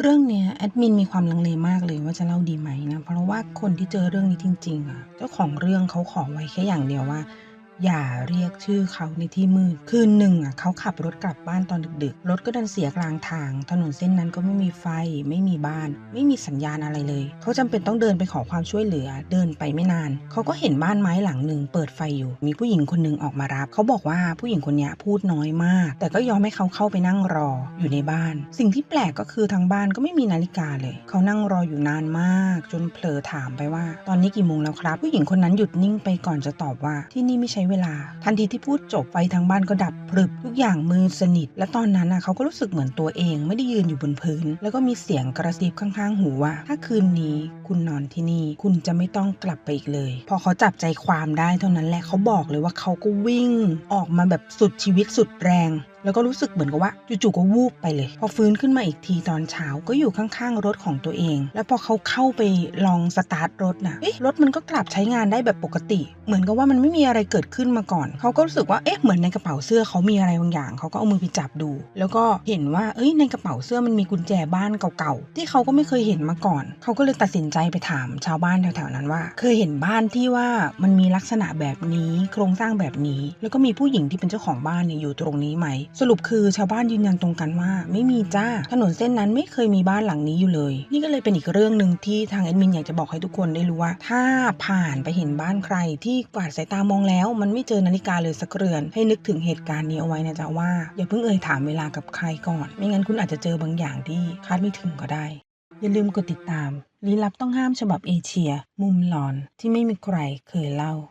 เรื่องเนี้ยแอดมินมีความลังเลมากเลยว่าจะเล่าดีไหมนะ เพราะว่าคนที่เจอเรื่องนี้จริง ๆ อะ เจ้าของเรื่องเขาขอไว้แค่อย่างเดียวว่า อย่าเรียกชื่อเขาในที่มืด คืนหนึ่งอะเขาขับรถกลับบ้านตอนดึกๆ รถก็ดันเสียกลางทาง ถนนเส้นนั้นก็ไม่มีไฟ ไม่มีบ้าน ไม่มีสัญญาณอะไรเลย เขาจำเป็นต้องเดินไปขอความช่วยเหลือ เดินไปไม่นาน เขาก็เห็นบ้านไม้หลังหนึ่งเปิดไฟอยู่ มีผู้หญิงคนหนึ่งออกมารับ เขาบอกว่าผู้หญิงคนนี้พูดน้อยมาก แต่ก็ยอมให้เขาเข้าไปนั่งรออยู่ในบ้าน สิ่งที่แปลกก็คือทางบ้านก็ไม่มีนาฬิกาเลย เขานั่งรออยู่นานมาก จนเผลอถามไปว่า ตอนนี้กี่โมงแล้วครับ ผู้หญิงคนนั้นหยุดนิ่งไปก่อนจะตอบว่าที่นี่ไม่ใช้เวลา ทันทีที่พูดจบไฟทางบ้านก็ดับพรึบทุกอย่างมือสนิท และตอนนั้นน่ะเขาก็รู้สึกเหมือนตัวเองไม่ได้ยืนอยู่บนพื้น แล้วก็มีเสียงกระซิบข้างๆ หูว่า ถ้าคืนนี้คุณนอนที่นี่ คุณจะไม่ต้องกลับไปอีกเลย พอเขาจับใจความได้เท่านั้นแหละเขาบอกเลยว่าเขาก็วิ่ง ออกมาแบบสุดชีวิตสุดแรง แล้วก็รู้สึกเหมือนกับว่าจู่ๆก็วูบไปเลย พอฟื้นขึ้นมาอีกทีตอนเช้าก็อยู่ข้างๆรถของตัวเอง แล้วพอเขาเข้าไปลองสตาร์ทรถนะเอ๊ะรถมันก็กลับใช้งานได้แบบปกติ เหมือนกับว่ามันไม่มีอะไรเกิดขึ้นมาก่อน เขาก็รู้สึกว่าเอ๊ะเหมือนในกระเป๋าเสื้อเขามีอะไรบางอย่าง เขาก็เอามือไปจับดู แล้วก็เห็นว่าเอ้ยในกระเป๋าเสื้อมันมีกุญแจบ้านเก่าๆที่เขาก็ไม่เคยเห็นมาก่อน เขาก็เลยตัดสินใจไปถามชาวบ้านแถวๆนั้นว่า เคยเห็นบ้านที่ว่ามันมีลักษณะแบบนี้โครงสร้างแบบนี้ แล้วก็มีผู้หญิงที่เป็นเจ้าของบ้านเนี่ยอยู่ตรงนี้ไหมสรุปคือชาวบ้านยืนยันตรงกันว่า ไม่มีจ้า ถนนเส้นนั้นไม่เคยมีบ้านหลังนี้อยู่เลย นี่ก็เลยเป็นอีกเรื่องหนึ่งที่ทางแอดมินอยากจะบอกให้ทุกคนได้รู้ว่า ถ้าผ่านไปเห็นบ้านใคร ที่กวาดสายตามองแล้ว มันไม่เจอนาฬิกาเลยสักเรือน ให้นึกถึงเหตุการณ์นี้เอาไว้นะจ๊ะว่าอย่าเพิ่งเอ่ยถามเวลากับใครก่อน ไม่งั้นคุณอาจจะเจอบางอย่างที่คาดไม่ถึงก็ได้ อย่าลืมกดติดตามลี้ลับต้องห้ามฉบับเอเชีย มุมหลอนที่ไม่มีใครเคยเล่า